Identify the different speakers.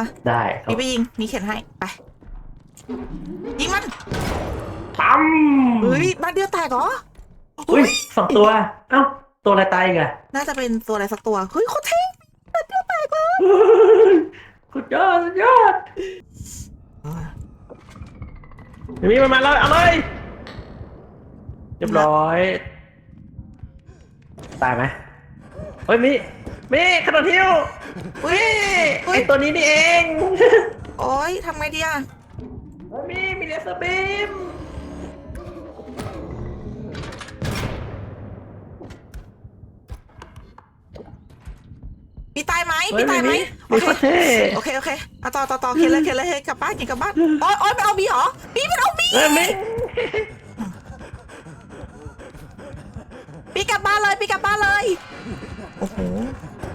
Speaker 1: มา
Speaker 2: ได้ครับ
Speaker 1: พี่ไปยิงมีเข็นให้ ไป ยิงมัน
Speaker 2: ปั๊ม
Speaker 1: เฮ้ยบ้านเดียวแตกเหรอ
Speaker 2: อุ้ยสองตัว เอ้า ตัวอะไรตายอีกอะ
Speaker 1: น่าจะเป็นตัวอะไรสักตัว เฮ้ยโคตรเท่บ้านเดียวแตกเลย
Speaker 2: สุดยอดสุดยอดมีมันมาแล้วเอาเลยเรียบร้อย ตายไหมเฮ้ยมี มีขนมทิว
Speaker 1: อุ้ย
Speaker 2: ไอตัวนี้นี่เอง
Speaker 1: โอ้ยทำไงดีอะ
Speaker 2: เฮ้ยมีมีเลเซอร์บีม
Speaker 1: มีตายไหม
Speaker 2: เฮ้
Speaker 1: มีตายไหมโอ
Speaker 2: มี
Speaker 1: เค
Speaker 2: โคตรเท่
Speaker 1: โอเคโอเคเอาต่อต่อต่อเข็นเลยเข็นเลยเฮ้ยกลับบ้านกินกลับบ้านโอ๊ยโอ๊ยมันเอาบีเหรอบีมันเอาบี
Speaker 2: เฮ้ยมี
Speaker 1: บีกลับบ้านเลยบีกลับบ้านเลย 哦吼。